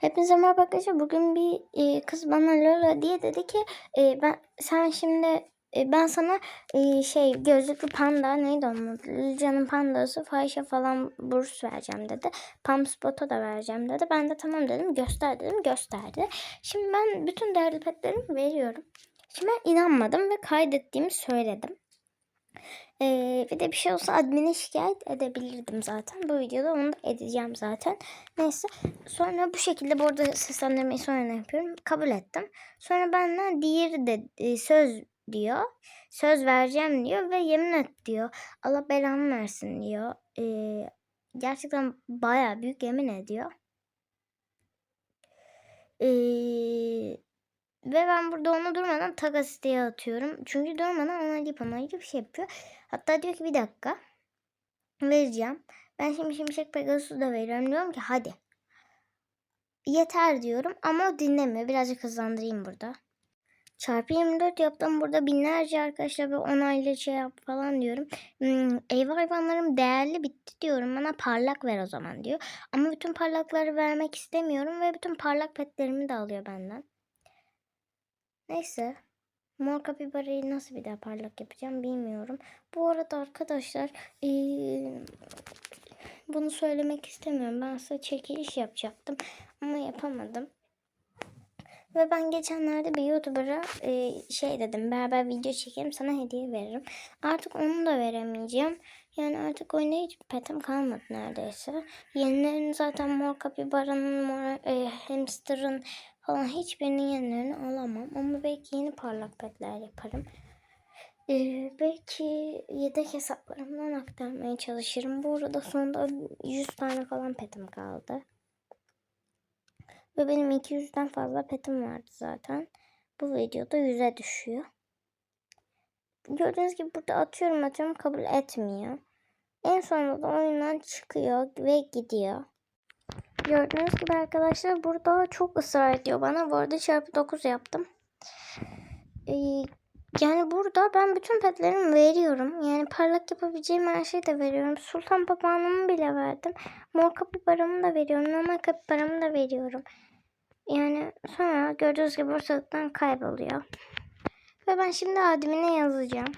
Hepinize merhaba arkadaşlar. Bugün bir e, kız bana Lola diye dedi ki e, ben sen şimdi e, ben sana e, şey gözlüklü panda neydi onun? Lücan'ın pandası fahişe falan burs vereceğim dedi. Pam Spot'a da vereceğim dedi. Ben de tamam dedim göster dedim gösterdi. Şimdi ben bütün değerli petlerimi veriyorum. Şimdi ben inanmadım ve kaydettiğimi söyledim. Ee, bir de bir şey olsa admine şikayet edebilirdim zaten. Bu videoda onu da edeceğim zaten. Neyse. Sonra bu şekilde bu arada seslendirmeyi sonra yapıyorum. Kabul ettim. Sonra benden diğeri de e, söz diyor. Söz vereceğim diyor ve yemin et diyor. Allah belamı versin diyor. Ee, gerçekten baya büyük yemin ediyor. Ee, ve ben burada onu durmadan tag siteye atıyorum. Çünkü durmadan onaylayıp onaylayıp bir şey yapıyor. Hatta diyor ki bir dakika vereceğim. Ben şimdi Şimşek Pegasus'u da veriyorum. Diyorum ki hadi. Yeter diyorum ama o dinlemiyor. Birazcık hızlandırayım burada. Çarpı 24 yaptım. Burada binlerce arkadaşlar ve onaylı şey yap falan diyorum. Hmm, ev hayvanlarım değerli bitti diyorum. Bana parlak ver o zaman diyor. Ama bütün parlakları vermek istemiyorum ve bütün parlak petlerimi de alıyor benden. Neyse. Mor kapibarayı nasıl bir daha parlak yapacağım bilmiyorum. Bu arada arkadaşlar eee, bunu söylemek istemiyorum. Ben size çekiliş yapacaktım ama yapamadım. Ve ben geçenlerde bir YouTuber'a eee, şey dedim beraber video çekelim sana hediye veririm. Artık onu da veremeyeceğim. Yani artık oyunda hiç petim kalmadı neredeyse. Yenilerini zaten mor kapibaranın, mor e, hamsterın falan hiçbirinin yenilerini alamam. Ama belki yeni parlak petler yaparım. Ee, belki yedek hesaplarımdan aktarmaya çalışırım. Bu arada sonunda 100 tane falan petim kaldı. Ve benim 200'den fazla petim vardı zaten. Bu videoda 100'e düşüyor. Gördüğünüz gibi burada atıyorum atıyorum kabul etmiyor. En sonunda da oyundan çıkıyor ve gidiyor. Gördüğünüz gibi arkadaşlar burada çok ısrar ediyor bana. Bu arada çarpı 9 yaptım. Ee, yani burada ben bütün petlerimi veriyorum. Yani parlak yapabileceğim her şeyi de veriyorum. Sultan papağanımı bile verdim. Mor kapibaramı da veriyorum. Normal kapibaramı da veriyorum. Yani sonra gördüğünüz gibi ortalıktan kayboluyor. Ve ben şimdi admine yazacağım.